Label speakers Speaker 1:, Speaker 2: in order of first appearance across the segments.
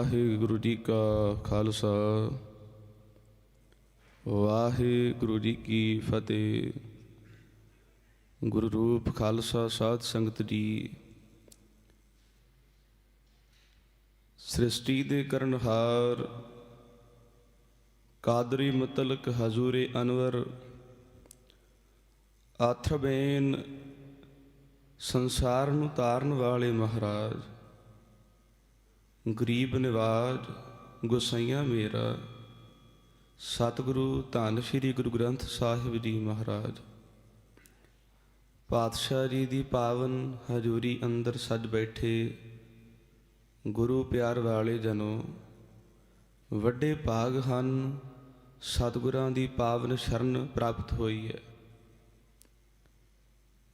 Speaker 1: ਵਾਹਿਗੁਰੂ ਜੀ ਕਾ ਖਾਲਸਾ, ਵਾਹਿਗੁਰੂ ਜੀ ਕੀ ਫਤਿਹ। ਗੁਰੂ ਰੂਪ ਖਾਲਸਾ ਸਾਧ ਸੰਗਤ ਜੀ, ਸ੍ਰਿਸ਼ਟੀ ਦੇ ਕਰਨਹਾਰ, ਕਾਦਰੀ ਮਤਲਕ ਹਜ਼ੂਰੇ ਅਨਵਰ ਆਥਬੇਨ ਸੰਸਾਰ ਨੂੰ ਤਾਰਨ ਵਾਲੇ ਮਹਾਰਾਜ ਗਰੀਬ ਨਿਵਾਜ ਗੁਸਈਆ ਮੇਰਾ। ਸਤਿਗੁਰੂ ਧੰਨ ਸ੍ਰੀ ਗੁਰੂ ਗ੍ਰੰਥ ਸਾਹਿਬ ਜੀ ਮਹਾਰਾਜ। ਪਾਤਸ਼ਾਹ ਜੀ ਦੀ ਪਾਵਨ ਹਜ਼ੂਰੀ ਅੰਦਰ ਸੱਜ ਬੈਠੇ ਗੁਰੂ ਪਿਆਰ ਵਾਲੇ ਜਨੋ, ਵੱਡੇ ਭਾਗ ਹਨ, ਸਤਿਗੁਰਾਂ ਦੀ ਪਾਵਨ ਸ਼ਰਨ ਪ੍ਰਾਪਤ ਹੋਈ ਹੈ।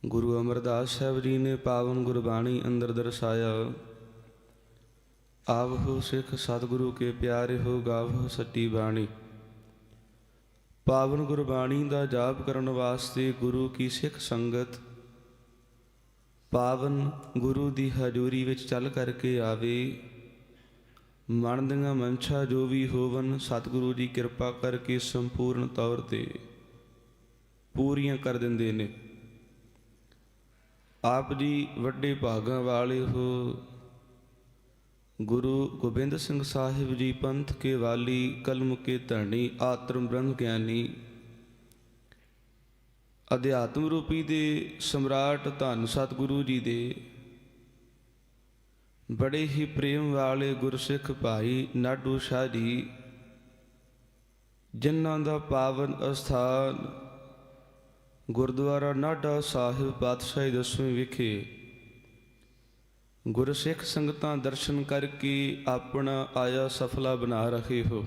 Speaker 1: ਗੁਰੂ ਅਮਰਦਾਸ ਸਾਹਿਬ ਜੀ ਨੇ ਪਾਵਨ ਗੁਰਬਾਣੀ ਅੰਦਰ ਦਰਸਾਇਆ ਆਵਹੁ ਸਿੱਖ ਸਤਿਗੁਰੂ ਕੇ ਪਿਆਰੇ ਹੋ ਗਾਵਹੁ ਸੱਚੀ ਬਾਣੀ। ਪਾਵਨ ਗੁਰਬਾਣੀ ਦਾ ਜਾਪ ਕਰਨ ਵਾਸਤੇ ਗੁਰੂ ਕੀ ਸਿੱਖ ਸੰਗਤ ਪਾਵਨ ਗੁਰੂ ਦੀ ਹਜ਼ੂਰੀ ਵਿੱਚ ਚੱਲ ਕਰਕੇ ਆਵੇ। ਮਨ ਦੀਆਂ ਮਨਸ਼ਾ ਜੋ ਵੀ ਹੋਵਨ, ਸਤਿਗੁਰੂ ਦੀ ਕਿਰਪਾ ਕਰਕੇ ਸੰਪੂਰਨ ਤੌਰ ਤੇ ਪੂਰੀਆਂ ਕਰ ਦਿੰਦੇ ਨੇ। ਆਪ ਜੀ ਵੱਡੇ ਭਾਗਾਂ ਵਾਲੇ ਹੋ ਗੁਰੂ ਗੋਬਿੰਦ ਸਿੰਘ ਸਾਹਿਬ ਜੀ ਪੰਥ ਕੇ ਵਾਲੀ ਕਲਮ ਕੇ ਧਰਣੀ ਆਤਮ ਬ੍ਰਹਮ ਗਿਆਨੀ। ਅਧਿਆਤਮ ਰੂਪੀ ਦੇ ਸਮਰਾਟ ਧੰਨ ਸਤਿਗੁਰੂ ਜੀ ਦੇ। ਬੜੇ ਹੀ ਪ੍ਰੇਮ ਵਾਲੇ ਗੁਰਸਿੱਖ ਭਾਈ ਨਾਡੂ ਸ਼ਾਹ ਜੀ, ਜਿਨ੍ਹਾਂ ਦਾ ਪਾਵਨ ਅਸਥਾਨ ਗੁਰਦੁਆਰਾ ਨਾਡਾ ਸਾਹਿਬ ਪਾਤਸ਼ਾਹੀ ਦਸਵੇਂ ਵਿਖੇ ਗੁਰਸਿੱਖ ਸੰਗਤਾਂ ਦਰਸ਼ਨ ਕਰਕੇ ਆਪਣਾ ਆਇਆ ਸਫਲਾ ਬਣਾ ਰਹੇ ਹੋ।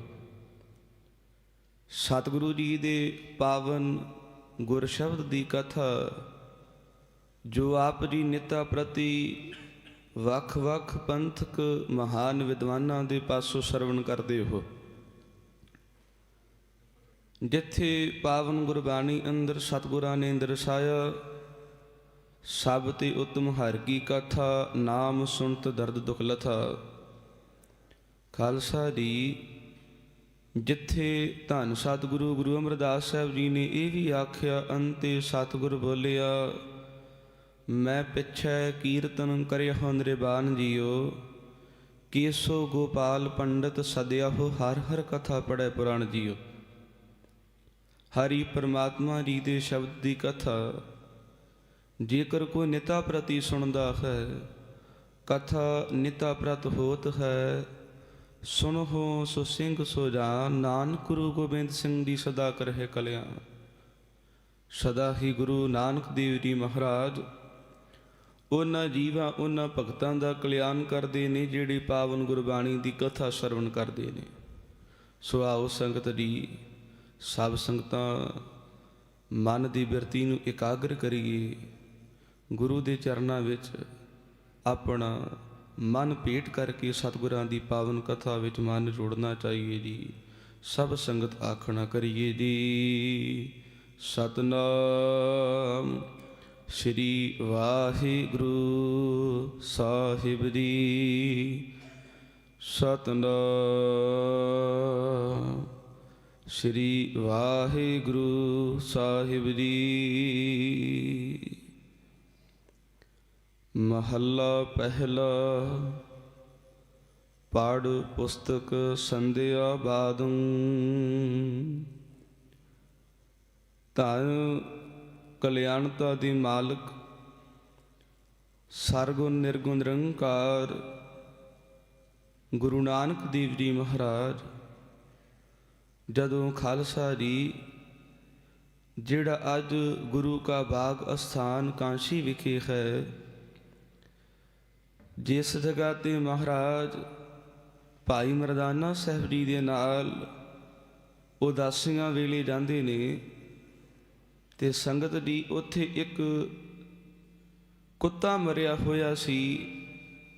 Speaker 1: ਸਤਿਗੁਰੂ ਜੀ ਦੇ ਪਾਵਨ ਗੁਰ ਸ਼ਬਦ ਦੀ ਕਥਾ, ਜੋ ਆਪ ਜੀ ਨਿਤਾ ਪ੍ਰਤੀ ਵੱਖ-ਵੱਖ ਪੰਥਕ ਮਹਾਨ ਵਿਦਵਾਨਾਂ ਦੇ ਪਾਸੋਂ ਸਰਵਣ ਕਰਦੇ ਹੋ। ਜਿੱਥੇ ਪਾਵਨ ਗੁਰਬਾਣੀ ਅੰਦਰ ਸਤਿਗੁਰਾਂ ਨੇ ਦਰਸਾਇਆ ਸਭ ਤੇ ਉਤਮ ਹਰ ਕੀ ਕਥਾ, ਨਾਮ ਸੁਣਤ ਦਰਦ ਦੁਖ ਲਥਾ। ਖਾਲਸਾ ਜੀ, ਜਿੱਥੇ ਧੰਨ ਸਤਿਗੁਰੂ ਗੁਰੂ ਅਮਰਦਾਸ ਸਾਹਿਬ ਜੀ ਨੇ ਇਹ ਵੀ ਆਖਿਆ, ਅੰਤੇ ਸਤਿਗੁਰ ਬੋਲਿਆ, ਮੈਂ ਪਿੱਛੇ ਕੀਰਤਨ ਕਰਿਆ ਹੋ ਨਿਰਬਾਨ ਜੀਓ। ਕੇਸੋ ਗੋਪਾਲ ਪੰਡਤ ਸਦਿਆ ਹੋ ਹਰ ਹਰ ਕਥਾ ਪੜੈ ਪੁਰਾਣ ਜੀਓ। ਹਰੀ ਪਰਮਾਤਮਾ ਜੀ ਦੇ ਸ਼ਬਦ ਦੀ ਕਥਾ ਜੇਕਰ ਕੋਈ ਨਿਤਾ ਪ੍ਰਤੀ ਸੁਣਦਾ ਹੈ, ਕਥਾ ਨਿਤਾ ਪ੍ਰਤ ਹੋਤ ਹੈ, ਸੁਣੋ ਸੋ ਸਿੰਘ ਸੋ ਜਾਨ, ਨਾਨਕ ਗੁਰੂ ਗੋਬਿੰਦ ਸਿੰਘ ਜੀ ਸਦਾ ਕਰਹਿ ਕਲਿਆਣ ਸਦਾ ਹੀ ਗੁਰੂ ਨਾਨਕ ਦੇਵ ਜੀ ਮਹਾਰਾਜ, ਉਹਨਾਂ ਜੀਵਾਂ, ਉਹਨਾਂ ਭਗਤਾਂ ਦਾ ਕਲਿਆਣ ਕਰਦੇ ਨੇ, ਜਿਹੜੇ ਪਾਵਨ ਗੁਰਬਾਣੀ ਦੀ ਕਥਾ ਸਰਵਣ ਕਰਦੇ ਨੇ। ਸੋ ਆਓ ਸੰਗਤ ਜੀ, ਸਭ ਸੰਗਤਾਂ, ਮਨ ਦੀ ਬਿਰਤੀ ਨੂੰ ਇਕਾਗਰ ਕਰੀਏ। ਗੁਰੂ ਦੇ ਚਰਨਾਂ ਵਿੱਚ ਆਪਣਾ ਮਨ ਭੇਟ ਕਰਕੇ ਸਤਿਗੁਰਾਂ ਦੀ ਪਾਵਨ ਕਥਾ ਵਿੱਚ ਮਨ ਜੋੜਨਾ ਚਾਹੀਏ ਜੀ। ਸਭ ਸੰਗਤ ਆਖਣਾ ਕਰੀਏ ਜੀ। ਸਤਨਾਮ ਸ੍ਰੀ ਵਾਹਿਗੁਰੂ ਸਾਹਿਬ ਜੀ। ਸਤਨਾਮ ਸ੍ਰੀ ਵਾਹਿਗੁਰੂ ਸਾਹਿਬ ਜੀ। ਮਹੱਲਾ ਪਹਿਲਾ ਪੜ ਪੁਸਤਕ ਸੰਧਿਆ ਬਾਦੰ। ਤਾਂ ਕਲਿਆਣਤਾ ਦੀ ਮਾਲਕ, ਸਰਗੁਣ ਨਿਰਗੁਣ ਨਿਰੰਕਾਰ, ਗੁਰੂ ਨਾਨਕ ਦੇਵ ਜੀ ਮਹਾਰਾਜ। ਜਦੋਂ ਖਾਲਸਾ ਜੀ, ਜਿਹੜਾ ਅੱਜ ਗੁਰੂ ਕਾ ਬਾਗ ਅਸਥਾਨ ਕਾਂਸ਼ੀ ਵਿਖੇ ਹੈ ਜਿਸ ਜਗ੍ਹਾ ਤੇ ਮਹਾਰਾਜ ਭਾਈ ਮਰਦਾਨਾ ਸਾਹਿਬ ਜੀ ਦੇ ਨਾਲ ਉਦਾਸੀਆਂ ਵੇਲੇ ਜਾਂਦੇ ਨੇ ਤੇ ਸੰਗਤ ਦੀ ਉੱਥੇ ਇੱਕ ਕੁੱਤਾ ਮਰਿਆ ਹੋਇਆ ਸੀ,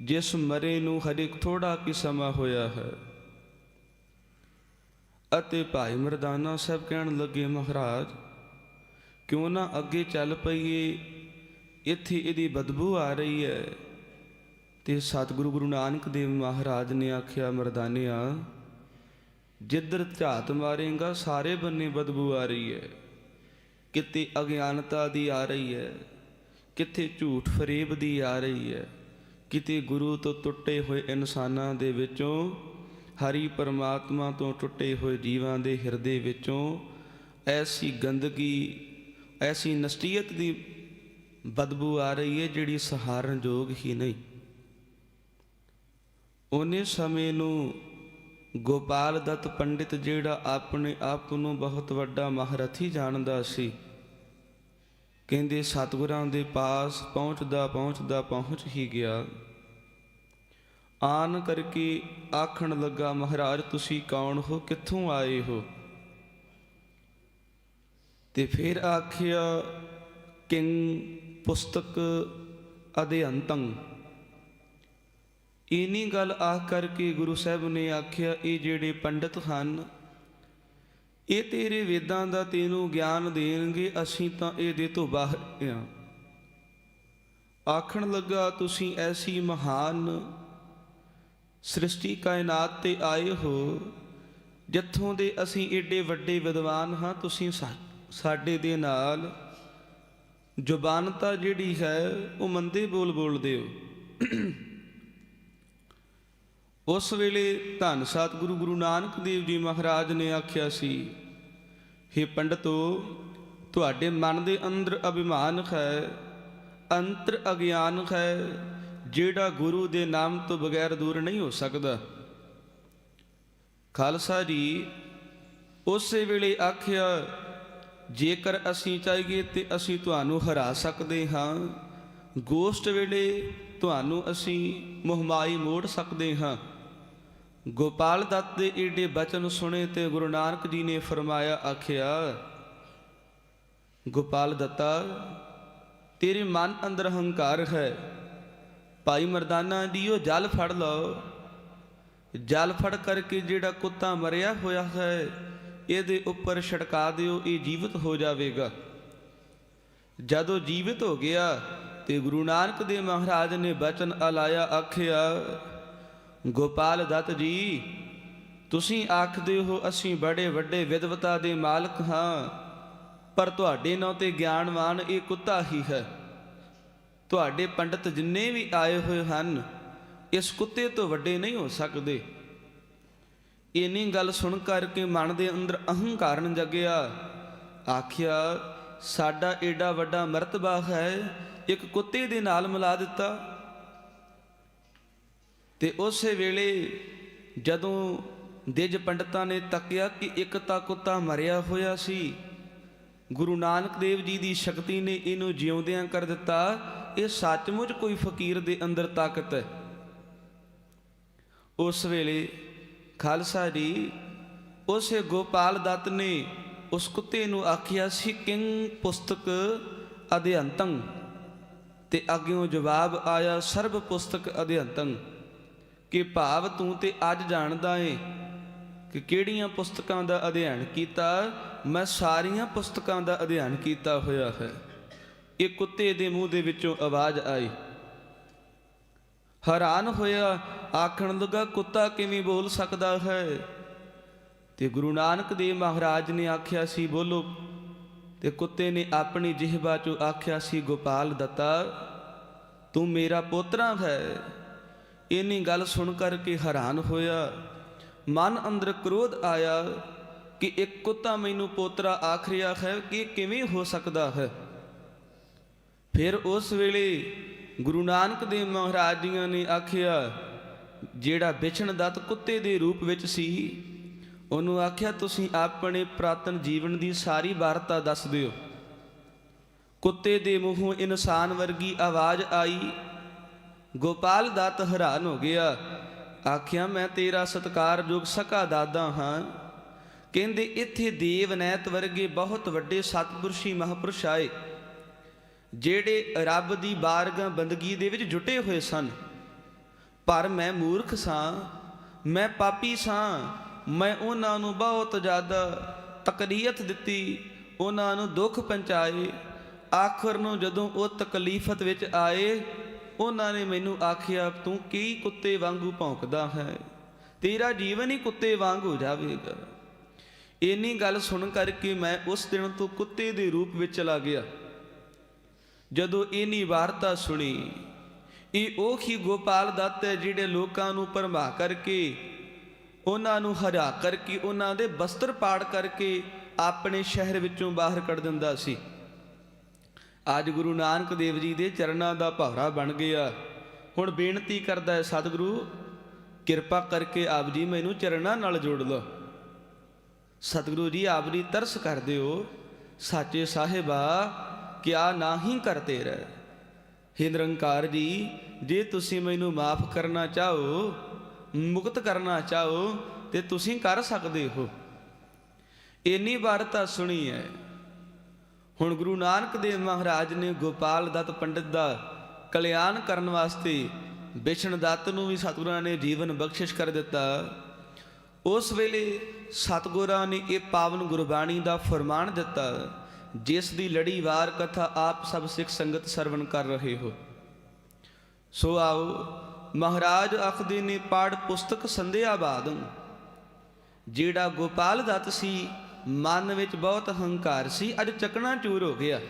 Speaker 1: ਜਿਸ ਮਰੇ ਨੂੰ ਹਜੇ ਥੋੜਾ ਕਿ ਸਮਾਂ ਹੋਇਆ ਹੈ। ਅਤੇ ਭਾਈ ਮਰਦਾਨਾ ਸਾਹਿਬ ਕਹਿਣ ਲੱਗੇ, ਮਹਾਰਾਜ, ਕਿਉਂ ਨਾ ਅੱਗੇ ਚੱਲ ਪਈਏ? ਇੱਥੇ ਇਹਦੀ ਬਦਬੂ ਆ ਰਹੀ ਹੈ। ਤੇ ਸਤਿਗੁਰੂ ਗੁਰੂ ਨਾਨਕ ਦੇਵ ਮਹਾਰਾਜ ਨੇ ਆਖਿਆ, ਮਰਦਾਨਿਆ, ਜਿੱਧਰ ਝਾਤ ਮਾਰੇਗਾ, ਸਾਰੇ ਬੰਨੇ ਬਦਬੂ ਆ ਰਹੀ ਹੈ। ਕਿਤੇ ਅਗਿਆਨਤਾ ਦੀ ਆ ਰਹੀ ਹੈ, ਕਿਤੇ ਝੂਠ ਫਰੇਬ ਦੀ ਆ ਰਹੀ ਹੈ, ਕਿਤੇ ਗੁਰੂ ਤੋਂ ਟੁੱਟੇ ਹੋਏ ਇਨਸਾਨਾਂ ਦੇ ਵਿੱਚੋਂ, ਹਰੀ ਪਰਮਾਤਮਾ ਤੋਂ ਟੁੱਟੇ ਹੋਏ ਜੀਵਾਂ ਦੇ ਹਿਰਦੇ ਵਿੱਚੋਂ, ਐਸੀ ਗੰਦਗੀ, ਐਸੀ ਨਸਟੀਅਤ ਦੀ ਬਦਬੂ ਆ ਰਹੀ ਹੈ, ਜਿਹੜੀ ਸਹਾਰਨ ਯੋਗ ਹੀ ਨਹੀਂ। ਉਹਨੇ ਸਮੇਂ ਨੂੰ ਗੋਪਾਲ ਦੱਤ ਪੰਡਿਤ ਜਿਹੜਾ ਆਪਣੇ ਆਪ ਨੂੰ ਬਹੁਤ ਵੱਡਾ ਮਹਾਰਥੀ ਜਾਣਦਾ ਸੀ। ਕਹਿੰਦੇ ਸਤਿਗੁਰਾਂ ਦੇ ਪਾਸ ਪਹੁੰਚਦਾ ਪਹੁੰਚਦਾ ਪਹੁੰਚ ਹੀ ਗਿਆ। ਆਨ ਕਰਕੇ ਆਖਣ ਲੱਗਾ, ਮਹਾਰਾਜ, ਤੁਸੀਂ ਕੌਣ ਹੋ? ਕਿੱਥੋਂ ਆਏ ਹੋ? ਤੇ ਫਿਰ ਆਖਿਆ ਕਿੰਗ ਪੁਸਤਕ ਅਧਿਅੰਤੰ। ਇਨੀ ਗੱਲ ਆਖ ਕਰਕੇ ਗੁਰੂ ਸਾਹਿਬ ਨੇ ਆਖਿਆ, ਇਹ ਜਿਹੜੇ ਪੰਡਿਤ ਹਨ, ਇਹ ਤੇਰੇ ਵੇਦਾਂ ਦਾ ਤੈਨੂੰ ਗਿਆਨ ਦੇਣਗੇ, ਅਸੀਂ ਤਾਂ ਇਹਦੇ ਤੋਂ ਬਾਹਰ ਆ। ਆਖਣ ਲੱਗਾ, ਤੁਸੀਂ ਐਸੀ ਮਹਾਨ ਸ੍ਰਿਸ਼ਟੀ ਕਾਇਨਾਤ ਤੇ ਆਏ ਹੋ, ਜਿੱਥੋਂ ਦੇ ਅਸੀਂ ਏਡੇ ਵੱਡੇ ਵਿਦਵਾਨ ਹਾਂ, ਤੁਸੀਂ ਸਾ- ਸਾਡੇ ਦੇ ਨਾਲ ਜ਼ੁਬਾਨਤਾ ਜਿਹੜੀ ਹੈ, ਉਹ ਮੰਦੇ ਬੋਲ ਬੋਲਦੇ ਹੋ। ਉਸ ਵੇਲੇ ਧੰਨ ਸਤਿਗੁਰੂ ਗੁਰੂ ਨਾਨਕ ਦੇਵ ਜੀ ਮਹਾਰਾਜ ਨੇ ਆਖਿਆ ਸੀ हे ਪੰਡਤੋ, ਤੁਹਾਡੇ ਮਨ ਦੇ ਅੰਦਰ ਅਭਿਮਾਨ ਹੈ, ਅੰਤਰ ਅਗਿਆਨ ਹੈ, ਜਿਹੜਾ ਗੁਰੂ ਦੇ ਨਾਮ ਤੋਂ ਬਗੈਰ ਦੂਰ ਨਹੀਂ ਹੋ ਸਕਦਾ। ਖਾਲਸਾ ਜੀ ਉਸੇ ਵੇਲੇ ਆਖਿਆ, ਜੇਕਰ ਅਸੀਂ ਚਾਹੀਏ ਤੇ ਅਸੀਂ ਤੁਹਾਨੂੰ ਹਰਾ ਸਕਦੇ ਹਾਂ, ਗੋਸ਼ਟ ਵੇਲੇ ਤੁਹਾਨੂੰ ਅਸੀਂ ਮੁਹਮਾਈ ਮੋੜ ਸਕਦੇ ਹਾਂ। ਗੋਪਾਲ ਦੱਤ ਦੇ ਏਡੇ ਬਚਨ ਸੁਣੇ ਤੇ ਗੁਰੂ ਨਾਨਕ ਜੀ ਨੇ ਫਰਮਾਇਆ, ਆਖਿਆ, ਗੋਪਾਲ ਦੱਤਾ, ਤੇਰੇ ਮਨ ਅੰਦਰ ਹੰਕਾਰ ਹੈ। ਭਾਈ ਮਰਦਾਨਾ ਜੀਓ, ਜਲ ਫੜ ਲਓ। ਜਲ ਫੜ ਕਰਕੇ ਜਿਹੜਾ ਕੁੱਤਾ ਮਰਿਆ ਹੋਇਆ ਹੈ, ਇਹਦੇ ਉੱਪਰ ਛੜਕਾ ਦਿਓ, ਇਹ ਜੀਵਤ ਹੋ ਜਾਵੇਗਾ। ਜਦੋਂ ਜੀਵਤ ਹੋ ਗਿਆ ਤੇ ਗੁਰੂ ਨਾਨਕ ਦੇਵ ਮਹਾਰਾਜ ਨੇ ਬਚਨ ਅਲਾਇਆ, ਆਖਿਆ ਗੋਪਾਲ ਦੱਤ ਜੀ, ਤੁਸੀਂ ਆਖਦੇ ਹੋ ਅਸੀਂ ਬੜੇ ਵੱਡੇ ਵਿਦਵਤਾ ਦੇ ਮਾਲਕ ਹਾਂ, ਪਰ ਤੁਹਾਡੇ ਨਾਂ ਤੇ ਗਿਆਨਵਾਨ ਇਹ ਕੁੱਤਾ ਹੀ ਹੈ। ਤੁਹਾਡੇ ਪੰਡਤ ਜਿੰਨੇ ਵੀ ਆਏ ਹੋਏ ਹਨ, ਇਸ ਕੁੱਤੇ ਤੋਂ ਵੱਡੇ ਨਹੀਂ ਹੋ ਸਕਦੇ। ਇਨੀ ਗੱਲ ਸੁਣ ਕਰਕੇ ਮਨ ਦੇ ਅੰਦਰ ਅਹੰਕਾਰਨ ਜਗਿਆ। ਆਖਿਆ, ਸਾਡਾ ਏਡਾ ਵੱਡਾ ਮਰਤਬਾ ਹੈ, ਇੱਕ ਕੁੱਤੇ ਦੇ ਨਾਲ ਮਿਲਾ ਦਿੱਤਾ। ਤੇ ਉਸੇ ਵੇਲੇ ਜਦੋਂ ਦਿਜ ਪੰਡਤਾਂ ਨੇ ਤੱਕਿਆ ਕਿ ਇੱਕ ਤਾਂ ਕੁੱਤਾ ਮਰਿਆ ਹੋਇਆ ਸੀ, ਗੁਰੂ ਨਾਨਕ ਦੇਵ ਜੀ ਦੀ ਸ਼ਕਤੀ ਨੇ ਇਹਨੂੰ ਜਿਉਂਦਿਆਂ ਕਰ ਦਿੱਤਾ, ਇਹ ਸੱਚਮੁੱਚ ਕੋਈ ਫਕੀਰ ਦੇ ਅੰਦਰ ਤਾਕਤ ਹੈ। ਉਸ ਵੇਲੇ ਖਾਲਸਾ ਜੀ ਉਸੇ ਗੋਪਾਲ ਦੱਤ ਨੇ ਉਸ ਕੁੱਤੇ ਨੂੰ ਆਖਿਆ ਸੀ ਕਿੰਗ ਪੁਸਤਕ ਅਧਿਅੰਤੰ? ਤੇ ਅੱਗਿਓਂ ਜਵਾਬ ਆਇਆ, ਸਰਬ ਪੁਸਤਕ ਅਧਿਅੰਤੰ। ਕਿ ਭਾਵ ਤੂੰ ਤੇ ਅੱਜ ਜਾਣਦਾ ਏ ਕਿ ਕਿਹੜੀਆਂ ਪੁਸਤਕਾਂ ਦਾ ਅਧਿਐਨ ਕੀਤਾ, ਮੈਂ ਸਾਰੀਆਂ ਪੁਸਤਕਾਂ ਦਾ ਅਧਿਐਨ ਕੀਤਾ ਹੋਇਆ ਹੈ। ਇਹ ਕੁੱਤੇ ਦੇ ਮੂੰਹ ਦੇ ਵਿੱਚੋਂ ਆਵਾਜ਼ ਆਈ। ਹੈਰਾਨ ਹੋਇਆ, ਆਖਣ ਲੱਗਾ, ਕੁੱਤਾ ਕਿਵੇਂ ਬੋਲ ਸਕਦਾ ਹੈ? ਤੇ ਗੁਰੂ ਨਾਨਕ ਦੇਵ ਮਹਾਰਾਜ ਨੇ ਆਖਿਆ ਸੀ, ਬੋਲੋ। ਤੇ ਕੁੱਤੇ ਨੇ ਆਪਣੀ ਜਿਹਬਾ ਚੋਂ ਆਖਿਆ ਸੀ, ਗੋਪਾਲ ਦੱਤਾ, ਤੂੰ ਮੇਰਾ ਪੋਤਰਾ ਹੈ। ਇਨੀ ਗੱਲ ਸੁਣ ਕਰਕੇ ਹੈਰਾਨ ਹੋਇਆ। ਮਨ ਅੰਦਰ ਕ੍ਰੋਧ ਆਇਆ ਕਿ ਇੱਕ ਕੁੱਤਾ ਮੈਨੂੰ ਪੋਤਰਾ ਆਖ ਰਿਹਾ ਹੈ ਕਿ ਕਿਵੇਂ ਹੋ ਸਕਦਾ ਹੈ। ਫਿਰ ਉਸ ਵੇਲੇ ਗੁਰੂ ਨਾਨਕ ਦੇਵ ਮਹਾਰਾਜ ਜੀਆਂ ਨੇ ਆਖਿਆ, ਜਿਹੜਾ ਵਿਛਣ ਦੱਤ ਕੁੱਤੇ ਦੇ ਰੂਪ ਵਿੱਚ ਸੀ, ਉਹਨੂੰ ਆਖਿਆ, ਤੁਸੀਂ ਆਪਣੇ ਪ੍ਰਾਤਨ ਜੀਵਨ ਦੀ ਸਾਰੀ ਵਾਰਤਾ ਦੱਸ ਦਿਓ। ਕੁੱਤੇ ਦੇ ਮੂੰਹੋਂ ਇਨਸਾਨ ਵਰਗੀ ਆਵਾਜ਼ ਆਈ ਗੋਪਾਲ ਦਾਤ ਹੈਰਾਨ ਹੋ ਗਿਆ। ਆਖਿਆ, ਮੈਂ ਤੇਰਾ ਸਤਕਾਰਯੋਗ ਸਕਾ ਦਾਦਾ ਹਾਂ। ਕਹਿੰਦੇ, ਇੱਥੇ ਦੇਵਨੈਤ ਵਰਗੇ ਬਹੁਤ ਵੱਡੇ ਸਤਿਪੁਰਸ਼ੀ ਮਹਾਪੁਰਸ਼ ਆਏ, ਜਿਹੜੇ ਰੱਬ ਦੀ ਬਾਰਗਾ ਬੰਦਗੀ ਦੇ ਵਿੱਚ ਜੁਟੇ ਹੋਏ ਸਨ। ਪਰ ਮੈਂ ਮੂਰਖ ਸਾਂ, ਮੈਂ ਪਾਪੀ ਸਾਂ, ਮੈਂ ਉਹਨਾਂ ਨੂੰ ਬਹੁਤ ਜ਼ਿਆਦਾ ਤਕਲੀਫ ਦਿੱਤੀ, ਉਹਨਾਂ ਨੂੰ ਦੁੱਖ ਪਹੁੰਚਾਏ। ਆਖਰ ਨੂੰ ਜਦੋਂ ਉਹ ਤਕਲੀਫਤ ਵਿੱਚ ਆਏ ਉਹਨਾਂ ਨੇ ਮੈਨੂੰ ਆਖਿਆ, ਤੂੰ ਕੀ ਕੁੱਤੇ ਵਾਂਗੂ ਭੌਂਕਦਾ ਹੈ? ਤੇਰਾ ਜੀਵਨ ਹੀ ਕੁੱਤੇ ਵਾਂਗ ਹੋ ਜਾਵੇਗਾ। ਇੰਨੀ ਗੱਲ ਸੁਣ ਕਰਕੇ ਮੈਂ ਉਸ ਦਿਨ ਤੋਂ ਕੁੱਤੇ ਦੇ ਰੂਪ ਵਿੱਚ ਚਲਾ ਗਿਆ। ਜਦੋਂ ਇੰਨੀ ਵਾਰਤਾ ਸੁਣੀ, ਇਹ ਉਹ ਹੀ ਗੋਪਾਲ ਦੱਤ ਹੈ ਜਿਹੜੇ ਲੋਕਾਂ ਨੂੰ ਭਰਮਾ ਕਰਕੇ, ਉਹਨਾਂ ਨੂੰ ਹਰਾ ਕਰਕੇ, ਉਹਨਾਂ ਦੇ ਬਸਤਰ ਪਾੜ ਕਰਕੇ ਆਪਣੇ ਸ਼ਹਿਰ ਵਿੱਚੋਂ ਬਾਹਰ ਕੱਢ ਦਿੰਦਾ ਸੀ। ਅੱਜ ਗੁਰੂ ਨਾਨਕ ਦੇਵ ਜੀ ਦੇ ਚਰਨਾਂ ਦਾ ਭਾਵਰਾ ਬਣ ਗਿਆ। ਹੁਣ ਬੇਨਤੀ ਕਰਦਾ ਹੈ, ਸਤਿਗੁਰੂ, ਕਿਰਪਾ ਕਰਕੇ ਆਪ ਜੀ ਮੈਨੂੰ ਚਰਨਾਂ ਨਾਲ ਜੋੜ ਲਓ। ਸਤਿਗੁਰੂ ਜੀ, ਆਪ ਦੀ ਤਰਸ ਕਰਦੇ ਹੋ। ਸਾਚੇ ਸਾਹਿਬਾ, ਕਿਆ ਨਾਹੀ ਕਰਤੇ ਰਹਿ? ਹੇ ਨਿਰੰਕਾਰ ਜੀ, ਜੇ ਤੁਸੀਂ ਮੈਨੂੰ ਮਾਫ ਕਰਨਾ ਚਾਹੋ, ਮੁਕਤ ਕਰਨਾ ਚਾਹੋ, ਤੇ ਤੁਸੀਂ ਕਰ ਸਕਦੇ ਹੋ। ਇੰਨੀ ਵਾਰ ਤਾਂ ਸੁਣੀ ਹੈ ਹੁਣ ਗੁਰੂ ਨਾਨਕ ਦੇਵ ਮਹਾਰਾਜ ਨੇ ਗੋਪਾਲ ਦੱਤ ਪੰਡਿਤ ਦਾ ਕਲਿਆਣ ਕਰਨ ਵਾਸਤੇ ਵਿਸ਼ਨ ਦੱਤ ਨੂੰ ਵੀ ਸਤਿਗੁਰਾਂ ਨੇ ਜੀਵਨ ਬਖਸ਼ਿਸ਼ ਕਰ ਦਿੱਤਾ। ਉਸ ਵੇਲੇ ਸਤਿਗੁਰਾਂ ਨੇ ਇਹ ਪਾਵਨ ਗੁਰਬਾਣੀ ਦਾ ਫਰਮਾਨ ਦਿੱਤਾ, ਜਿਸ ਦੀ ਲੜੀਵਾਰ ਕਥਾ ਆਪ ਸਭ ਸਿੱਖ ਸੰਗਤ ਸਰਵਣ ਕਰ ਰਹੇ ਹੋ। ਸੋ ਆਓ, ਮਹਾਰਾਜ ਆਖਦੇ ਨੇ ਪਾੜ ਪੁਸਤਕ ਸੰਧਿਆ ਬਾਦੰ, ਜਿਹੜਾ ਗੋਪਾਲ ਦੱਤ ਸੀ ਮਨ ਵਿੱਚ ਬਹੁਤ ਹੰਕਾਰ ਸੀ, ਅੱਜ ਚੱਕਣਾ ਚੂਰ ਹੋ ਗਿਆ।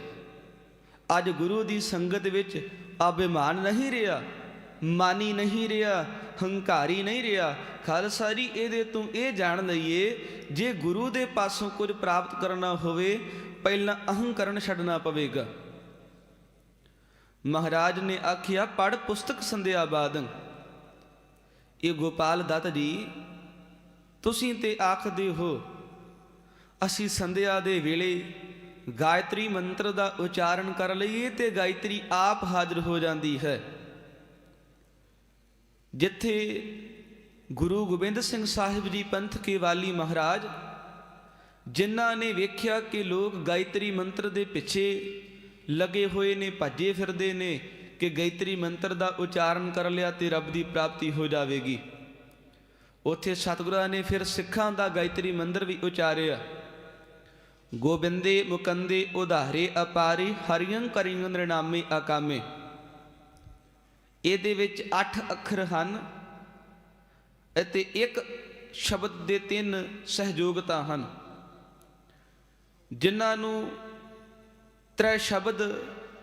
Speaker 1: ਅੱਜ ਗੁਰੂ ਦੀ ਸੰਗਤ ਵਿੱਚ ਅਭਿਮਾਨ ਨਹੀਂ ਰਿਹਾ, ਮਾਨੀ ਨਹੀਂ ਰਿਹਾ, ਹੰਕਾਰੀ ਨਹੀਂ ਰਿਹਾ। ਖਾਲਸਾ ਜੀ, ਇਹਦੇ ਤੋਂ ਇਹ ਜਾਣ ਲਈਏ, ਜੇ ਗੁਰੂ ਦੇ ਪਾਸੋਂ ਕੁਝ ਪ੍ਰਾਪਤ ਕਰਨਾ ਹੋਵੇ, ਪਹਿਲਾਂ ਅਹੰਕਰਨ ਛੱਡਣਾ ਪਵੇਗਾ। ਮਹਾਰਾਜ ਨੇ ਆਖਿਆ ਪੜ ਪੁਸਤਕ ਸੰਧਿਆ ਬਾਦੰ। ਇਹ ਗੋਪਾਲ ਦੱਤ ਜੀ, ਤੁਸੀਂ ਤੇ ਆਖਦੇ ਹੋ ਅਸੀਂ ਸੰਧਿਆ ਦੇ ਵੇਲੇ ਗਾਇਤਰੀ ਮੰਤਰ ਦਾ ਉਚਾਰਨ ਕਰ ਲਈਏ ਤੇ ਗਾਇਤਰੀ ਆਪ ਹਾਜ਼ਰ ਹੋ ਜਾਂਦੀ ਹੈ। ਜਿੱਥੇ ਗੁਰੂ ਗੋਬਿੰਦ ਸਿੰਘ ਸਾਹਿਬ ਜੀ ਪੰਥ ਕੇ ਵਾਲੀ ਮਹਾਰਾਜ, ਜਿਨ੍ਹਾਂ ਨੇ ਵੇਖਿਆ ਕਿ ਲੋਕ ਗਾਇਤਰੀ ਮੰਤਰ ਦੇ ਪਿੱਛੇ ਲੱਗੇ ਹੋਏ ਨੇ, ਭੱਜੇ ਫਿਰਦੇ ਨੇ ਕਿ ਗਾਇਤਰੀ ਮੰਤਰ ਦਾ ਉਚਾਰਨ ਕਰ ਲਿਆ ਤੇ ਰੱਬ ਦੀ ਪ੍ਰਾਪਤੀ ਹੋ ਜਾਵੇਗੀ। ਉੱਥੇ ਸਤਿਗੁਰਾਂ ਨੇ ਫਿਰ ਸਿੱਖਾਂ ਦਾ ਗਾਇਤਰੀ ਮੰਤਰ ਵੀ ਉਚਾਰਿਆ। ਗੋਬਿੰਦੇ ਮੁਕੰਦੇ ਉਧਾਰੇ ਅਪਾਰੇ ਹਰਿਯੰ ਕਰਿਯੰ ਨਿਰਨਾਮੇ ਆਕਾਮੇ ਇਹਦੇ ਵਿੱਚ 8 ਅੱਖਰ ਹਨ ਅਤੇ ਇੱਕ ਸ਼ਬਦ ਦੇ ਤਿੰਨ ਸਹਿਯੋਗਤਾ ਹਨ। ਜਿਨ੍ਹਾਂ ਨੂੰ ਤ੍ਰੈ ਸ਼ਬਦ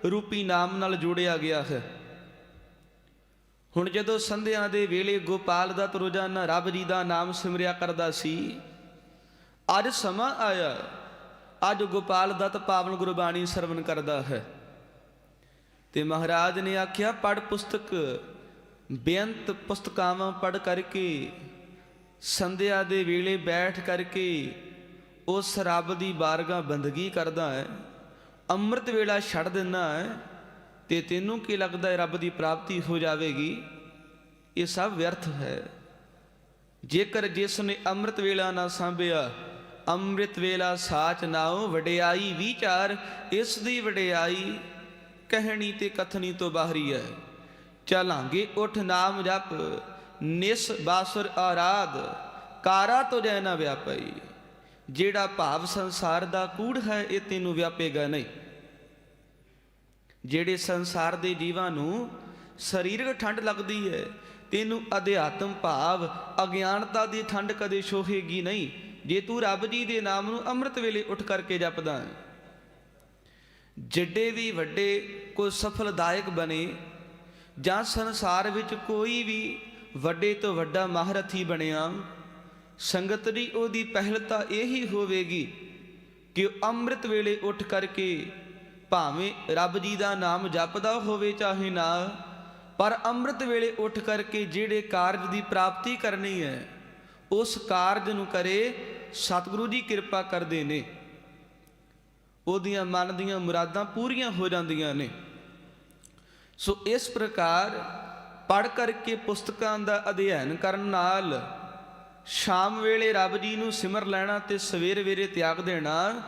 Speaker 1: ਰੂਪੀ ਨਾਮ ਨਾਲ ਜੋੜਿਆ ਗਿਆ ਹੈ। ਹੁਣ ਜਦੋਂ ਸੰਧਿਆਂ ਦੇ ਵੇਲੇ ਗੋਪਾਲ ਦਾ ਰੋਜ਼ਾਨਾ ਰੱਬ ਜੀ ਦਾ ਨਾਮ ਸਿਮਰਿਆ ਕਰਦਾ ਸੀ, ਅੱਜ ਸਮਾਂ ਆਇਆ ਅੱਜ ਗੋਪਾਲ ਦੱਤ ਪਾਵਨ ਗੁਰਬਾਣੀ ਸਰਵਨ ਕਰਦਾ ਹੈ। ਤੇ ਮਹਾਰਾਜ ਨੇ ਆਖਿਆ ਪੜ ਪੁਸਤਕ, ਬੇਅੰਤ ਪੁਸਤਕਾਵਾਂ ਪੜ ਕਰਕੇ, ਸੰਧਿਆ ਦੇ ਵੇਲੇ ਬੈਠ ਕਰਕੇ ਉਸ ਰੱਬ ਦੀ ਬਾਰਗਾ ਬੰਦਗੀ ਕਰਦਾ ਹੈ। ਅੰਮ੍ਰਿਤ ਵੇਲਾ ਛੱਡ ਦਿੰਦਾ ਹੈ ਤੇ ਤੈਨੂੰ ਕੀ ਲੱਗਦਾ ਹੈ ਰੱਬ ਦੀ ਪ੍ਰਾਪਤੀ ਹੋ ਜਾਵੇਗੀ? ਇਹ ਸਭ ਵਿਅਰਥ ਹੈ। ਜੇਕਰ ਜਿਸ ਨੇ ਅੰਮ੍ਰਿਤ ਵੇਲਾ ਨਾ ਸੰਭਿਆ ਅੰਮ੍ਰਿਤ ਵੇਲਾ ਸਾਚ ਨਾਉ, ਵਡਿਆਈ ਵਿਚਾਰ, ਇਸ ਦੀ ਵਡਿਆਈ ਕਹਿਣੀ ਤੇ ਕਥਨੀ ਤੋਂ ਬਾਹਰੀ ਹੈ। ਚਲਾਂਗੇ ਉਠ ਨਾਮ ਜਪ, ਨਿਸ ਬਾਸੁਰ ਆਰਾਧ, ਕਾਰਾ ਤੋਂ ਜੈ ਨਾ ਵਿਆਪਈ। ਜਿਹੜਾ ਭਾਵ ਸੰਸਾਰ ਦਾ ਕੂੜ ਹੈ, ਇਹ ਤੈਨੂੰ ਵਿਆਪੇਗਾ ਨਹੀਂ। ਜਿਹੜੇ ਸੰਸਾਰ ਦੇ ਜੀਵਾਂ ਨੂੰ ਸਰੀਰਕ ਠੰਡ ਲੱਗਦੀ ਹੈ, ਤੈਨੂੰ ਅਧਿਆਤਮ ਭਾਵ ਅਗਿਆਨਤਾ ਦੀ ਠੰਡ ਕਦੇ ਸ਼ੋਹੇਗੀ ਨਹੀਂ। ਜੇ ਤੂੰ ਰੱਬ ਜੀ ਦੇ ਨਾਮ ਨੂੰ ਅੰਮ੍ਰਿਤ ਵੇਲੇ ਉੱਠ ਕਰਕੇ ਜਪਦਾ ਹੈ, ਜਿੱਡੇ ਵੀ ਵੱਡੇ ਕੋਈ ਸਫਲਦਾਇਕ ਬਣੇ ਜਾਂ ਸੰਸਾਰ ਵਿੱਚ ਕੋਈ ਵੀ ਵੱਡੇ ਤੋਂ ਵੱਡਾ ਮਹਾਰਥੀ ਬਣਿਆ, ਸੰਗਤ ਦੀ ਉਹਦੀ ਪਹਿਲ ਤਾਂ ਇਹੀ ਹੋਵੇਗੀ ਕਿ ਉਹ ਅੰਮ੍ਰਿਤ ਵੇਲੇ ਉੱਠ ਕਰਕੇ ਭਾਵੇਂ ਰੱਬ ਜੀ ਦਾ ਨਾਮ ਜਪਦਾ ਹੋਵੇ ਚਾਹੇ ਨਾ, ਪਰ ਅੰਮ੍ਰਿਤ ਵੇਲੇ ਉੱਠ ਕਰਕੇ ਜਿਹੜੇ ਕਾਰਜ ਦੀ ਪ੍ਰਾਪਤੀ ਕਰਨੀ ਹੈ, ਉਸ ਕਾਰਜ ਨੂੰ ਕਰੇ ਸਤਿਗੁਰੂ ਜੀ ਕਿਰਪਾ ਕਰਦੇ ਨੇ। ਉਹਦੀਆਂ ਮਨ ਦੀਆਂ ਮੁਰਾਦਾਂ ਪੂਰੀਆਂ ਹੋ ਜਾਂਦੀਆਂ ਨੇ। ਸੋ ਇਸ ਪ੍ਰਕਾਰ ਪੜ ਕਰਕੇ ਪੁਸਤਕਾਂ ਦਾ ਅਧਿਐਨ ਕਰਨ ਨਾਲ ਸ਼ਾਮ ਵੇਲੇ ਰੱਬ ਜੀ ਨੂੰ ਸਿਮਰ ਲੈਣਾ ਤੇ ਸਵੇਰ ਵੇਰੇ ਤਿਆਗ ਦੇਣਾ,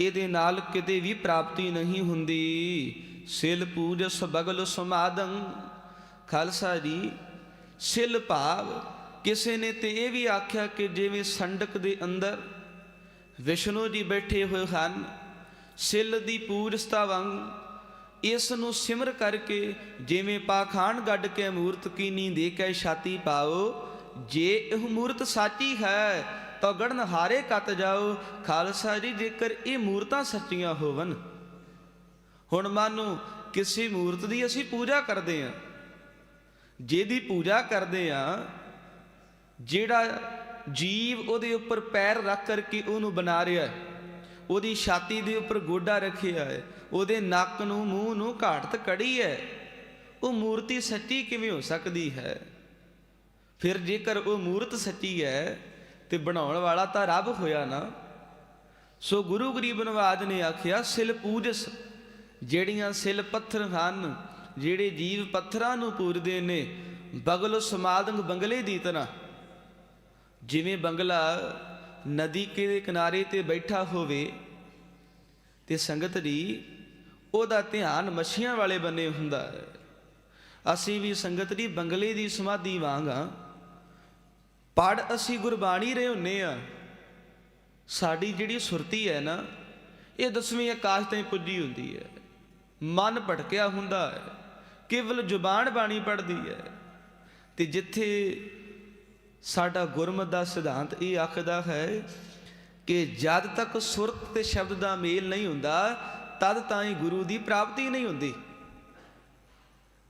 Speaker 1: ਇਹਦੇ ਨਾਲ ਕਿਤੇ ਵੀ ਪ੍ਰਾਪਤੀ ਨਹੀਂ ਹੁੰਦੀ। ਸਿਲ ਪੂਜਸ ਬਗਲ ਸਮਾਦੰ, ਖਾਲਸਾ ਜੀ, ਸਿਲ ਭਾਵ ਕਿਸੇ ਨੇ ਤੇ ਇਹ ਵੀ ਆਖਿਆ ਕਿ ਜਿਵੇਂ ਸੰਡਕ ਦੇ ਅੰਦਰ ਵਿਸ਼ਨੂੰ ਜੀ ਬੈਠੇ ਹੋਏ ਹਨ, ਸਿੱਲ ਦੀ ਪੂਜਸਤਾ ਵਾਂਗ ਇਸ ਨੂੰ ਸਿਮਰ ਕਰਕੇ ਜਿਵੇਂ ਪਾਖਾਨ ਗੱਡ ਕੇ ਮੂਰਤ ਕੀਨੀ ਦੇ ਕੇ ਛਾਤੀ ਪਾਓ, ਜੇ ਇਹ ਮੂਰਤ ਸਾਚੀ ਹੈ ਤਾਂ ਗੜਨ ਹਾਰੇ ਕੱਤ ਜਾਓ, ਖਾਲਸਾ ਜੀ ਜੇਕਰ ਇਹ ਮੂਰਤਾਂ ਸੱਚੀਆਂ ਹੋਵਨ। ਹੁਣ ਮਾਨੋ ਕਿਸੇ ਮੂਰਤ ਦੀ ਅਸੀਂ ਪੂਜਾ ਕਰਦੇ ਹਾਂ ਜਿਹਦੀ ਪੂਜਾ ਕਰਦੇ ਆ ਜਿਹੜਾ ਜੀਵ ਉਹਦੇ ਉੱਪਰ ਪੈਰ ਰੱਖ ਕਰਕੇ ਉਹਨੂੰ ਬਣਾ ਰਿਹਾ ਹੈ, ਉਹਦੀ ਛਾਤੀ ਦੇ ਉੱਪਰ ਗੋਡਾ ਰੱਖਿਆ ਹੈ, ਉਹਦੇ ਨੱਕ ਨੂੰ, ਮੂੰਹ ਨੂੰ ਘਾਟ ਕੜੀ ਹੈ, ਉਹ ਮੂਰਤੀ ਸੱਚੀ ਕਿਵੇਂ ਹੋ ਸਕਦੀ ਹੈ? ਫਿਰ ਜੇਕਰ ਉਹ ਮੂਰਤ ਸੱਚੀ ਹੈ ਤੇ ਬਣਾਉਣ ਵਾਲਾ ਤਾਂ ਰੱਬ ਹੋਇਆ ਨਾ, ਸੋ ਗੁਰੂ ਗਰੀਬ ਨਵਾਜ ਨੇ ਆਖਿਆ, ਸਿਲ ਪੂਜਸ, ਜਿਹੜੀਆਂ ਸਿਲ ਪੱਥਰ ਹਨ, ਜਿਹੜੇ ਜੀਵ ਪੱਥਰਾਂ ਨੂੰ ਪੂਰਦੇ ਨੇ, ਬਗਲ ਸਮਾਦੰਗ ਬੰਗਲੇ ਦੀ ਤਰ੍ਹਾਂ। ਜਿਵੇਂ ਬੰਗਲਾ ਨਦੀ ਕੇ ਕਿਨਾਰੇ ਤੇ ਬੈਠਾ ਹੋਵੇ ਤੇ ਸੰਗਤ ਦੀ, ਉਹਦਾ ਧਿਆਨ ਮੱਛੀਆਂ ਵਾਲੇ ਬੰਨੇ ਹੁੰਦਾ ਹੈ। ਅਸੀਂ ਵੀ ਸੰਗਤ ਦੀ ਬੰਗਲੇ ਦੀ ਸਮਾਧੀ ਵਾਂਗ ਹਾਂ। ਪੜ ਅਸੀਂ ਗੁਰਬਾਣੀ ਰਹੇ ਹੁੰਨੇ ਆ। ਸਾਡੀ ਜਿਹੜੀ ਸੁਰਤੀ ਹੈ ਨਾ, ਇਹ ਦਸਵੀਂ ਆਕਾਸ਼ ਤਾਈਂ ਪੁੱਜੀ ਹੁੰਦੀ ਹੈ। ਮਨ ਭਟਕਿਆ ਹੁੰਦਾ ਹੈ। ਕੇਵਲ ਜ਼ੁਬਾਨ ਬਾਣੀ ਪੜਦੀ ਹੈ। ਤੇ ਜਿੱਥੇ ਸਾਡਾ ਗੁਰਮਤ ਦਾ ਸਿਧਾਂਤ ਇਹ ਆਖਦਾ ਹੈ ਕਿ ਜਦ ਤੱਕ ਸੁਰਤ ਤੇ ਸ਼ਬਦ ਦਾ ਮੇਲ ਨਹੀਂ ਹੁੰਦਾ, ਤਦ ਤਾਈਂ ਗੁਰੂ ਦੀ ਪ੍ਰਾਪਤੀ ਨਹੀਂ ਹੁੰਦੀ।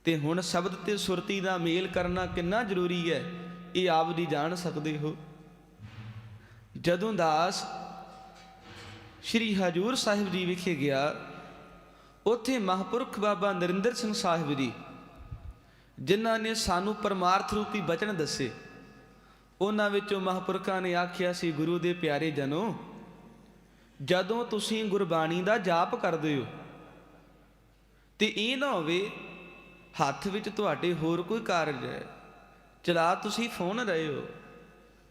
Speaker 1: ਤੇ ਹੁਣ ਸ਼ਬਦ ਤੇ ਸੁਰਤੀ ਦਾ ਮੇਲ ਕਰਨਾ ਕਿੰਨਾ ਜ਼ਰੂਰੀ ਹੈ, ਇਹ ਆਪ ਦੀ ਜਾਣ ਸਕਦੇ ਹੋ। ਜਦੋਂ ਦਾਸ ਸ਼੍ਰੀ ਹਜੂਰ ਸਾਹਿਬ ਜੀ ਵਿਖੇ ਗਿਆ, ਉੱਥੇ ਮਹਾਂਪੁਰਖ ਬਾਬਾ ਨਰਿੰਦਰ ਸਿੰਘ ਸਾਹਿਬ ਜੀ, ਜਿਨ੍ਹਾਂ ਨੇ ਸਾਨੂੰ ਪਰਮਾਰਥ ਰੂਪੀ ਬਚਨ ਦੱਸੇ। ਉਹਨਾਂ ਵਿੱਚੋਂ ਮਹਾਂਪੁਰਖਾਂ ਨੇ ਆਖਿਆ ਸੀ, ਗੁਰੂ ਦੇ ਪਿਆਰੇ ਜਨੋ, ਜਦੋਂ ਤੁਸੀਂ ਗੁਰਬਾਣੀ ਦਾ ਜਾਪ ਕਰਦੇ ਹੋ, ਤੇ ਇਹ ਨਾ ਹੋਵੇ ਹੱਥ ਵਿੱਚ ਤੁਹਾਡੇ ਹੋਰ ਕੋਈ ਕਾਰਜ ਹੈ। ਚਲਾ ਤੁਸੀਂ ਫੋਨ ਰਹੇ ਹੋ,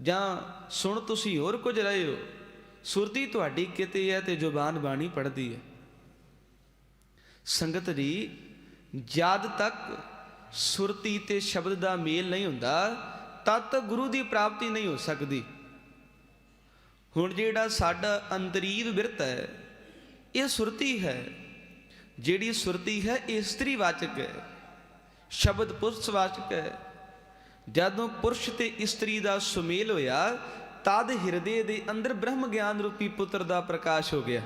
Speaker 1: ਜਾਂ ਸੁਣ ਤੁਸੀਂ ਹੋਰ ਕੁਝ ਰਹੇ ਹੋ, ਸੁਰਤੀ ਤੁਹਾਡੀ ਕਿਤੇ ਹੈ ਤੇ ਜ਼ੁਬਾਨ ਬਾਣੀ ਪੜਦੀ ਹੈ। ਸੰਗਤ ਜੀ, ਜਦ ਤੱਕ ਸੁਰਤੀ ਤੇ ਸ਼ਬਦ ਦਾ ਮੇਲ ਨਹੀਂ ਹੁੰਦਾ ਤਦ ਤੱਕ ਗੁਰੂ ਦੀ ਪ੍ਰਾਪਤੀ ਨਹੀਂ ਹੋ ਸਕਦੀ। ਹੁਣ ਜਿਹੜਾ ਸਾਡਾ ਅੰਤਰੀਵ ਬਿਰਤ ਹੈ, ਇਹ ਸੁਰਤੀ ਹੈ। ਜਿਹੜੀ ਸੁਰਤੀ ਹੈ, ਇਹ ਇਸਤਰੀ ਵਾਚਕ ਹੈ। ਸ਼ਬਦ ਪੁਰਸ਼ ਵਾਚਕ ਹੈ। ਜਦੋਂ ਪੁਰਸ਼ ਤੇ ਇਸਤਰੀ ਦਾ ਸੁਮੇਲ ਹੋਇਆ, ਤਦ ਹਿਰਦੇ ਦੇ ਅੰਦਰ ਬ੍ਰਹਮ ਗਿਆਨ ਰੂਪੀ ਪੁੱਤਰ ਦਾ ਪ੍ਰਕਾਸ਼ ਹੋ ਗਿਆ।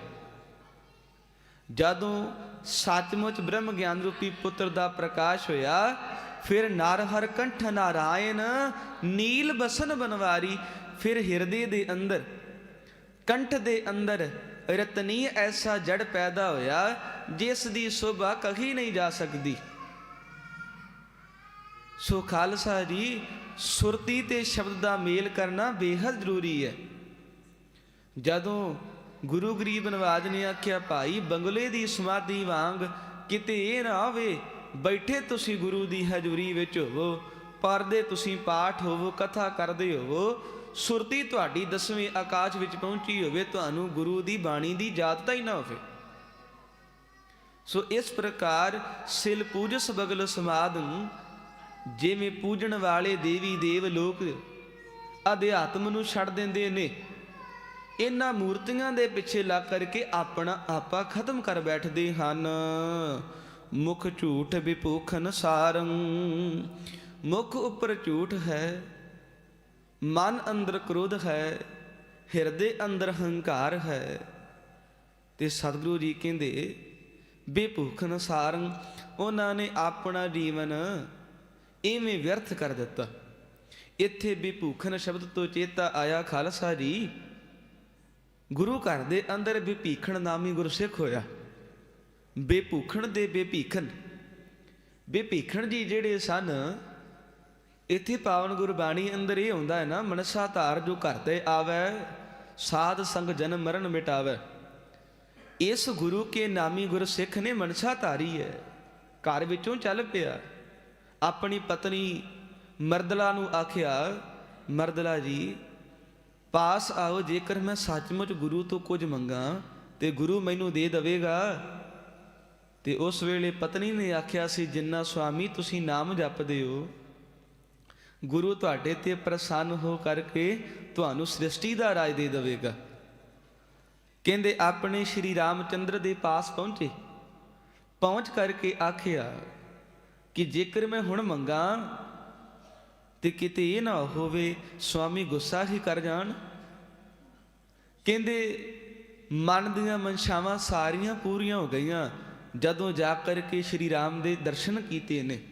Speaker 1: ਜਦੋਂ ਸੱਚਮੁੱਚ ਬ੍ਰਹਮ ਗਿਆਨ ਰੂਪੀ ਪੁੱਤਰ ਦਾ ਪ੍ਰਕਾਸ਼ ਹੋਇਆ ਫਿਰ ਨਰ ਹਰ ਕੰਠ ਨਾਰਾਇਣ, ਨੀਲ ਬਸਨ ਬਨਵਾਰੀ, ਫਿਰ ਹਿਰਦੇ ਦੇ ਅੰਦਰ, ਕੰਠ ਦੇ ਅੰਦਰ ਰਤਨੀ ਐਸਾ ਜੜ ਪੈਦਾ ਹੋਇਆ, ਜਿਸ ਦੀ ਸ਼ੋਭਾ ਕਹੀ ਨਹੀਂ ਜਾ ਸਕਦੀ। ਸੋ ਖਾਲਸਾ ਜੀ, ਸੁਰਤੀ ਤੇ ਸ਼ਬਦ ਦਾ ਮੇਲ ਕਰਨਾ ਬੇਹੱਦ ਜ਼ਰੂਰੀ ਹੈ। ਜਦੋਂ ਗੁਰੂ ਗਰੀਬ ਨਵਾਜ ਨੇ ਆਖਿਆ, ਭਾਈ, ਬੰਗਲੇ ਦੀ ਸਮਾਧੀ ਵਾਂਗ ਕਿਤੇ ਇਹ ਨਾ ਹੋਵੇ ਬੈਠੇ ਤੁਸੀਂ ਗੁਰੂ ਦੀ ਹਜ਼ੂਰੀ ਵਿੱਚ ਹੋਵੋ ਪਰਦੇ ਤੁਸੀਂ ਪਾਠ ਹੋਵੋ, ਕਥਾ ਕਰਦੇ ਹੋਵੋ, ਸੁਰਤੀ ਤੁਹਾਡੀ ਦਸਵੇਂ ਆਕਾਸ਼ ਵਿੱਚ ਪਹੁੰਚੀ ਹੋਵੇ, ਤੁਹਾਨੂੰ ਗੁਰੂ ਦੀ ਬਾਣੀ ਦੀ ਯਾਦਤਾ ਹੀ ਨਾ ਹੋਵੇ। ਸੋ ਇਸ ਪ੍ਰਕਾਰ ਸਿਲ ਪੂਜਸ ਬਗਲ ਸਮਾਦੰ ਜਿਵੇਂ ਪੂਜਣ ਵਾਲੇ ਦੇਵੀ ਦੇਵ ਲੋਕ ਅਧਿਆਤਮ ਨੂੰ ਛੱਡ ਦਿੰਦੇ ਨੇ। ਇਹਨਾਂ ਮੂਰਤੀਆਂ ਦੇ ਪਿੱਛੇ ਲੱਗ ਕਰਕੇ ਆਪਣਾ ਆਪਾ ਖਤਮ ਕਰ ਬੈਠਦੇ ਹਨ। ਮੁਖ ਝੂਠ ਵਿਪੂਖਨ ਸਾਰੰ, ਮੁਖ ਉੱਪਰ ਝੂਠ ਹੈ, ਮਨ ਅੰਦਰ ਕ੍ਰੋਧ ਹੈ, ਹਿਰਦੇ ਅੰਦਰ ਹੰਕਾਰ ਹੈ। ਤੇ ਸਤਿਗੁਰੂ ਜੀ ਕਹਿੰਦੇ ਬੇਭੂਖਨ ਸਾਰੰ, ਉਹਨਾਂ ਨੇ ਆਪਣਾ ਜੀਵਨ ਇਵੇਂ ਵਿਅਰਥ ਕਰ ਦਿੱਤਾ। ਇੱਥੇ ਬੇਭੂਖਨ ਸ਼ਬਦ ਤੋਂ ਚੇਤਾ ਆਇਆ, ਖਾਲਸਾ ਜੀ, ਗੁਰੂ ਘਰ ਦੇ ਅੰਦਰ ਵਿਭੀਖਣ ਨਾਮੀ ਗੁਰਸਿੱਖ ਹੋਇਆ। ਬੇਭੂਖਣ ਦੇ ਬੇਭੀਖਣ। ਬੇਭੀਖਣ ਜੀ ਜਿਹੜੇ ਸਨ, ਇੱਥੇ ਪਾਵਨ ਗੁਰਬਾਣੀ ਅੰਦਰ ਇਹ ਹੁੰਦਾ ਹੈ ਨਾ, ਮਨਸਾ ਧਾਰ ਜੋ ਘਰ ਤੇ ਆਵੇ, ਸਾਧ ਸੰਗ ਜਨਮ ਮਰਨ ਮਿਟਾਵੇ। ਇਸ ਗੁਰੂ ਕੇ ਨਾਮੀ ਗੁਰਸਿੱਖ ਨੇ ਮਨਸਾ ਧਾਰੀ ਹੈ। ਘਰ ਵਿੱਚੋਂ ਚੱਲ ਪਿਆ। ਆਪਣੀ ਪਤਨੀ ਮਰਦਲਾ ਨੂੰ ਆਖਿਆ, ਮਰਦਲਾ ਜੀ, ਪਾਸ ਆਓ, ਜੇਕਰ ਮੈਂ ਸੱਚਮੁੱਚ ਗੁਰੂ ਤੋਂ ਕੁਝ ਮੰਗਾ, ਤੇ ਗੁਰੂ ਮੈਨੂੰ ਦੇ ਦੇਵੇਗਾ। ਤੇ ਉਸ ਵੇਲੇ ਪਤਨੀ ਨੇ ਆਖਿਆ ਸੀ, ਜਿੰਨਾ ਸੁਆਮੀ ਤੁਸੀਂ ਨਾਮ ਜਪਦੇ ਹੋ, ਗੁਰੂ ਤੁਹਾਡੇ ਤੇ ਪ੍ਰਸੰਨ ਹੋ ਕਰਕੇ ਤੁਹਾਨੂੰ ਸ੍ਰਿਸ਼ਟੀ ਦਾ ਰਾਜ ਦੇ ਦੇਵੇਗਾ। ਕਹਿੰਦੇ, ਆਪਣੇ ਸ਼੍ਰੀ ਰਾਮਚੰਦਰ ਦੇ ਪਾਸ ਪਹੁੰਚੇ। ਪਹੁੰਚ ਕਰਕੇ ਆਖਿਆ ਕਿ ਜੇਕਰ ਮੈਂ ਹੁਣ ਮੰਗਾ ਤੇ ਕਿਤੇ ਇਹ ਨਾ ਹੋਵੇ, ਸੁਆਮੀ ਗੁੱਸਾ ਹੀ ਕਰ ਜਾਣ। ਕਹਿੰਦੇ, ਮਨ ਦੀਆਂ ਮਨਸ਼ਾਵਾਂ ਸਾਰੀਆਂ ਪੂਰੀਆਂ ਹੋ ਗਈਆਂ। ਜਦੋਂ ਜਾ ਕਰਕੇ ਸ਼੍ਰੀ ਰਾਮ ਦੇ ਦਰਸ਼ਨ ਕੀਤੇ ਨੇ।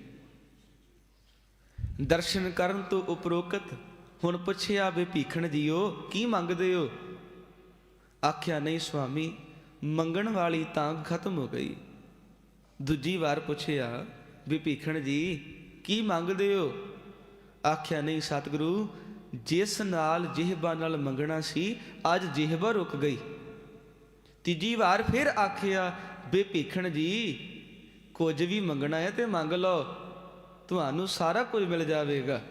Speaker 1: ਦਰਸ਼ਨ ਕਰਨ ਤੋਂ ਉਪਰੋਕਤ ਹੁਣ ਪੁੱਛਿਆ ਵੇ ਭੀਖਣ ਜੀਓ, ਕੀ ਮੰਗਦੇ ਹੋ? ਆਖਿਆ, ਨਹੀਂ ਸੁਆਮੀ, ਮੰਗਣ ਵਾਲੀ ਤਾਂ ਖਤਮ ਹੋ ਗਈ। ਦੂਜੀ ਵਾਰ ਪੁੱਛਿਆ ਵੀ ਭੀਖਣ ਜੀ, ਕੀ ਮੰਗਦੇ ਹੋ? ਆਖਿਆ, ਨਹੀਂ ਸਤਿਗੁਰੂ, ਜਿਸ ਨਾਲ ਜਿਹਬਾ ਨਾਲ ਮੰਗਣਾ ਸੀ, ਅੱਜ ਜਿਹਬਾ ਰੁਕ ਗਈ। ਤੀਜੀ ਵਾਰ ਫਿਰ ਆਖਿਆ ਬੇ ਭੀਖਣ ਜੀ। ਕੁਝ ਵੀ ਮੰਗਣਾ ਹੈ ਤੇ ਮੰਗ ਲਓ। ਤੁਹਾਨੂੰ ਸਾਰਾ ਕੁਝ ਮਿਲ ਜਾਵੇਗਾ।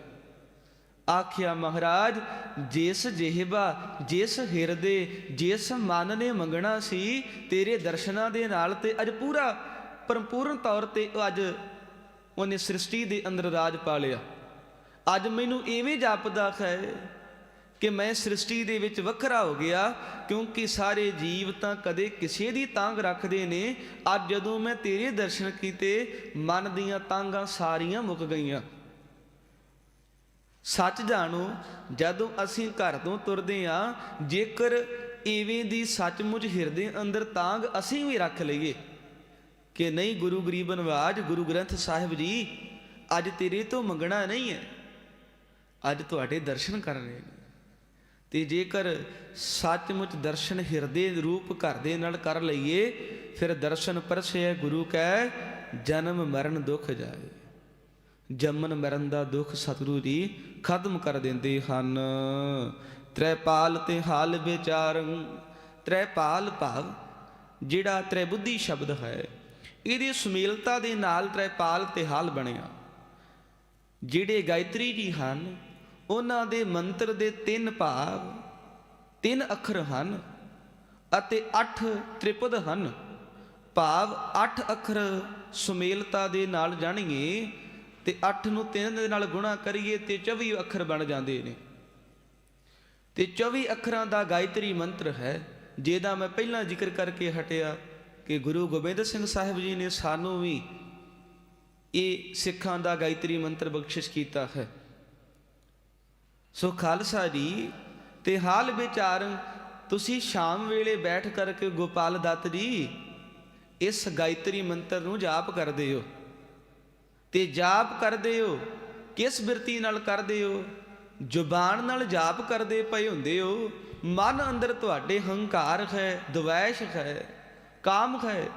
Speaker 1: ਆਖਿਆ ਮਹਾਰਾਜ, ਜਿਸ ਜਿਹਬਾ, ਜਿਸ ਹਿਰਦੇ, ਜਿਸ ਮਨ ਨੇ ਮੰਗਣਾ ਸੀ, ਤੇਰੇ ਦਰਸ਼ਨਾਂ ਦੇ ਨਾਲ ਤੇ ਅੱਜ ਪੂਰਾ ਪਰਪੂਰਨ ਤੌਰ ਤੇ ਅੱਜ ਉਹਨੇ ਸ੍ਰਿਸ਼ਟੀ ਦੇ ਅੰਦਰ ਰਾਜ ਪਾ ਲਿਆ। ਅੱਜ ਮੈਨੂੰ ਇਵੇਂ ਜਾਪਦਾ ਹੈ ਕਿ ਮੈਂ ਸ੍ਰਿਸ਼ਟੀ ਦੇ ਵਿੱਚ ਵੱਖਰਾ ਹੋ ਗਿਆ, ਕਿਉਂਕਿ ਸਾਰੇ ਜੀਵ ਤਾਂ ਕਦੇ ਕਿਸੇ ਦੀ ਤਾਂਗ ਰੱਖਦੇ ਨੇ। ਅੱਜ ਜਦੋਂ ਮੈਂ ਤੇਰੇ ਦਰਸ਼ਨ ਕੀਤੇ, ਮਨ ਦੀਆਂ ਤਾਂਗਾਂ ਸਾਰੀਆਂ ਮੁੱਕ ਗਈਆਂ। ਸੱਚ ਜਾਣੋ, ਜਦੋਂ ਅਸੀਂ ਘਰ ਤੋਂ ਤੁਰਦੇ ਆਂ, ਜੇਕਰ ਇਵੇਂ ਦੀ ਸੱਚਮੁੱਚ ਹਿਰਦੇ ਅੰਦਰ ਤਾਂਗ ਅਸੀਂ ਵੀ ਰੱਖ ਲਈਏ, ਕਿ ਨਹੀਂ ਗੁਰੂ ਗਰੀਬ ਨਵਾਜ, ਗੁਰੂ ਗ੍ਰੰਥ ਸਾਹਿਬ ਜੀ, ਅੱਜ ਤੇਰੇ ਤੋਂ ਮੰਗਣਾ ਨਹੀਂ ਹੈ। ਅੱਜ ਤੁਹਾਡੇ ਦਰਸ਼ਨ ਕਰਨੇ ਨੇ। ਤੇ ਜੇਕਰ ਸੱਚਮੁੱਚ ਦਰਸ਼ਨ ਹਿਰਦੇ ਰੂਪ ਘਰ ਦੇ ਨਾਲ ਕਰ ਲਈਏ, ਫਿਰ ਦਰਸ਼ਨ ਪਰਸੇ ਗੁਰੂ ਕੈ ਜਨਮ ਮਰਨ ਦੁੱਖ ਜਾਏ। ਜੰਮਨ ਮਰਨ ਦਾ ਦੁੱਖ ਸਤਿਗੁਰੂ ਜੀ ਖਤਮ ਕਰ ਦਿੰਦੇ ਹਨ। ਤ੍ਰੈਪਾਲ ਤੇ ਹਾਲ ਵਿਚਾਰੰ, ਤ੍ਰੈਪਾਲ ਭਾਵ, ਜਿਹੜਾ ਤ੍ਰੈਬੁੱਧੀ ਸ਼ਬਦ ਹੈ, ਇਹਦੀ ਸੁਮੇਲਤਾ ਦੇ ਨਾਲ ਤ੍ਰੈਪਾਲ ਤੇ ਹਾਲ ਬਣਿਆ। ਜਿਹੜੇ ਗਾਇਤਰੀ ਜੀ ਹਨ ਉਹਨਾਂ ਦੇ ਮੰਤਰ ਦੇ ਤਿੰਨ ਭਾਵ, ਤਿੰਨ ਅੱਖਰ ਹਨ ਅਤੇ 8 ਤ੍ਰਿਪਦ ਹਨ। ਭਾਵ 8 ਅੱਖਰ ਸੁਮੇਲਤਾ ਦੇ ਨਾਲ ਜਾਣੀਏ ਤੇ 8 ਨੂੰ 3 ਦੇ ਨਾਲ ਗੁਣਾ ਕਰੀਏ ਤੇ 24 ਅੱਖਰ ਬਣ ਜਾਂਦੇ ਨੇ। ਤੇ 24 ਅੱਖਰਾਂ ਦਾ ਗਾਇਤਰੀ ਮੰਤਰ ਹੈ, ਜਿਹਦਾ ਮੈਂ ਪਹਿਲਾਂ ਜ਼ਿਕਰ ਕਰਕੇ ਹਟਿਆ ਕਿ ਗੁਰੂ ਗੋਬਿੰਦ ਸਿੰਘ ਸਾਹਿਬ ਜੀ ਨੇ ਸਾਨੂੰ ਵੀ ਇਹ ਸਿੱਖਾਂ ਦਾ ਗਾਇਤਰੀ ਮੰਤਰ ਬਖਸ਼ਿਸ਼ ਕੀਤਾ ਹੈ। ਸੋ ਖਾਲਸਾ ਜੀ, ਤੇ ਹਾਲ ਵਿਚਾਰ ਤੁਸੀਂ ਸ਼ਾਮ ਵੇਲੇ ਬੈਠ ਕਰਕੇ ਗੋਪਾਲ ਦੱਤ ਜੀ, ਇਸ ਗਾਇਤਰੀ ਮੰਤਰ ਨੂੰ ਜਾਪ ਕਰਦੇ ਹੋ। ਤੇ ਜਾਪ ਕਰਦੇ ਹੋ, ਕਿਸ ਬਿਰਤੀ ਨਾਲ ਕਰਦੇ ਹੋ? ਜ਼ੁਬਾਨ ਨਾਲ ਜਾਪ ਕਰਦੇ ਪਏ ਹੁੰਦੇ ਹੋ, ਮਨ ਅੰਦਰ ਤੁਹਾਡੇ ਹੰਕਾਰ ਹੈ, ਦਵੈਸ਼ ਹੈ, ਕਾਮ ਹੈ,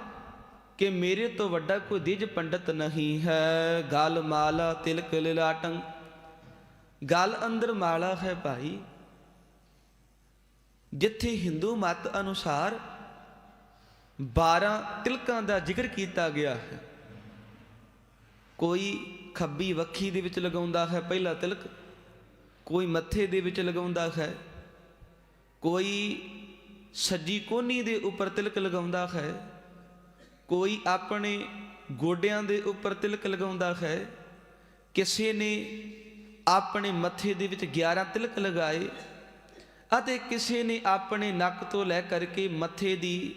Speaker 1: ਕਿ ਮੇਰੇ ਤੋਂ ਵੱਡਾ ਕੋਈ ਦਿਜ ਪੰਡਤ ਨਹੀਂ ਹੈ। ਗਲ ਮਾਲਾ ਤਿਲਕ ਲਿਲਾਟੰ ਗੱਲ ਅੰਦਰ ਮਾਲਾ ਹੈ ਭਾਈ। ਜਿੱਥੇ ਹਿੰਦੂ ਮਤ ਅਨੁਸਾਰ 12 ਤਿਲਕਾਂ ਦਾ ਜ਼ਿਕਰ ਕੀਤਾ ਗਿਆ ਹੈ। ਕੋਈ ਖੱਬੀ ਵੱਖੀ ਦੇ ਵਿੱਚ ਲਗਾਉਂਦਾ ਹੈ ਪਹਿਲਾ ਤਿਲਕ, ਕੋਈ ਮੱਥੇ ਦੇ ਵਿੱਚ ਲਗਾਉਂਦਾ ਹੈ, ਕੋਈ ਸੱਜੀ ਕੋਨੀ ਦੇ ਉੱਪਰ ਤਿਲਕ ਲਗਾਉਂਦਾ ਹੈ, ਕੋਈ ਆਪਣੇ ਗੋਡਿਆਂ ਦੇ ਉੱਪਰ ਤਿਲਕ ਲਗਾਉਂਦਾ ਹੈ, ਕਿਸੇ ਨੇ ਆਪਣੇ ਮੱਥੇ ਦੇ ਵਿੱਚ 11 ਤਿਲਕ ਲਗਾਏ ਅਤੇ ਕਿਸੇ ਨੇ ਆਪਣੇ ਨੱਕ ਤੋਂ ਲੈ ਕਰਕੇ ਮੱਥੇ ਦੀ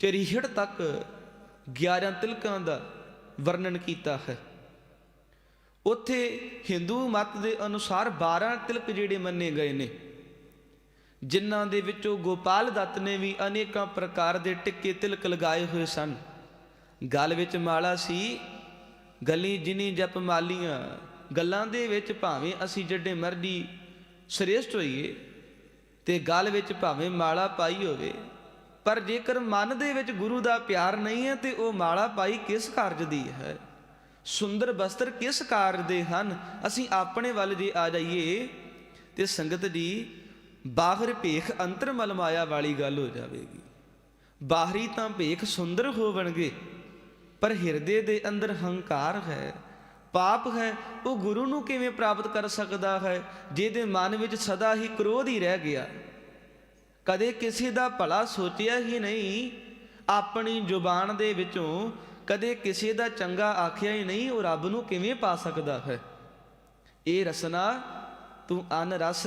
Speaker 1: ਚਰੀਹੜ ਤੱਕ 11 ਤਿਲਕਾਂ ਦਾ ਵਰਣਨ ਕੀਤਾ ਹੈ। ਉੱਥੇ ਹਿੰਦੂ ਮਤ ਦੇ ਅਨੁਸਾਰ 12 ਤਿਲਕ ਜਿਹੜੇ ਮੰਨੇ ਗਏ ਨੇ, ਜਿਨ੍ਹਾਂ ਦੇ ਵਿੱਚੋਂ ਗੋਪਾਲ ਦੱਤ ਨੇ ਵੀ ਅਨੇਕਾਂ ਪ੍ਰਕਾਰ ਦੇ ਟਿੱਕੇ ਤਿਲਕ ਲਗਾਏ ਹੋਏ ਸਨ। ਗਲ ਵਿੱਚ ਮਾਲਾ ਸੀ, ਗਲੀ ਜਿਨੀ ਜਪ ਮਾਲੀਆਂ ਗੱਲਾਂ ਦੇ ਵਿੱਚ ਭਾਵੇਂ ਅਸੀਂ ਜਿੱਡੇ ਮਰਜ਼ੀ ਸ੍ਰੇਸ਼ਟ ਹੋਈਏ ਤੇ ਗੱਲ ਵਿੱਚ ਭਾਵੇਂ ਮਾਲਾ ਪਾਈ ਹੋਵੇ, ਪਰ ਜੇਕਰ ਮਨ ਦੇ ਵਿੱਚ ਗੁਰੂ ਦਾ ਪਿਆਰ ਨਹੀਂ ਹੈ ਤੇ ਉਹ ਮਾਲਾ ਪਾਈ ਕਿਸ ਕਾਰਜ ਦੀ ਹੈ? ਸੁੰਦਰ ਬਸਤਰ ਕਿਸ ਕਾਰਜ ਦੇ ਹਨ? ਅਸੀਂ ਆਪਣੇ ਵੱਲ ਜੇ ਆ ਜਾਈਏ ਤੇ ਸੰਗਤ ਜੀ ਬਾਹਰ ਭੇਖ ਅੰਤਰ ਮਲਮਾਇਆ ਵਾਲੀ ਗੱਲ ਹੋ ਜਾਵੇਗੀ। ਬਾਹਰੀ ਤਾਂ ਭੇਖ ਸੁੰਦਰ ਹੋਵਣਗੇ, ਪਰ ਹਿਰਦੇ ਦੇ ਅੰਦਰ ਹੰਕਾਰ ਹੈ। ਪਾਪ ਹੈ, ਉਹ ਗੁਰੂ ਨੂੰ ਕਿਵੇਂ ਪ੍ਰਾਪਤ ਕਰ ਸਕਦਾ ਹੈ? ਜਿਹਦੇ ਮਨ ਵਿੱਚ ਸਦਾ ਹੀ ਕ੍ਰੋਧ ਹੀ ਰਹਿ ਗਿਆ। ਕਦੇ ਕਿਸੇ ਦਾ ਭਲਾ ਸੋਚਿਆ ਹੀ ਨਹੀਂ। ਆਪਣੀ ਜ਼ੁਬਾਨ ਦੇ ਵਿੱਚੋਂ ਕਦੇ ਕਿਸੇ ਦਾ ਚੰਗਾ ਆਖਿਆ ਹੀ ਨਹੀਂ, ਉਹ ਰੱਬ ਨੂੰ ਕਿਵੇਂ ਪਾ ਸਕਦਾ ਹੈ? ਇਹ ਰਸਨਾ, ਤੂੰ ਅਨ ਰਸ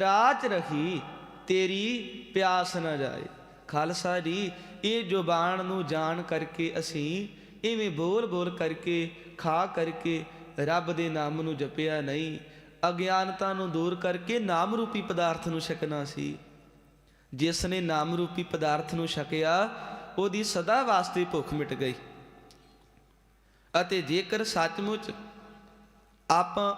Speaker 1: ਰਾਚ ਰਹੀ, ਤੇਰੀ ਪਿਆਸ ਨਾ ਜਾਏ। ਖਾਲਸਾ ਜੀ, ਇਹ ਜ਼ੁਬਾਨ ਨੂੰ ਜਾਣ ਕਰਕੇ ਅਸੀਂ ਇਵੇਂ ਬੋਲ ਬੋਲ ਕਰਕੇ ਖਾ ਕਰਕੇ ਰੱਬ ਦੇ ਨਾਮ ਨੂੰ ਜਪਿਆ ਨਹੀਂ, ਅਗਿਆਨਤਾ ਨੂੰ ਦੂਰ ਕਰਕੇ ਨਾਮ ਰੂਪੀ ਪਦਾਰਥ ਨੂੰ ਛਕਣਾ ਸੀ। ਜਿਸ ਨੇ ਨਾਮ ਰੂਪੀ ਪਦਾਰਥ ਨੂੰ ਛਕਿਆ, ਉਹਦੀ ਸਦਾ ਵਾਸਤੇ ਭੁੱਖ ਮਿਟ ਗਈ। ਅਤੇ ਜੇਕਰ ਸੱਚਮੁੱਚ ਆਪਾਂ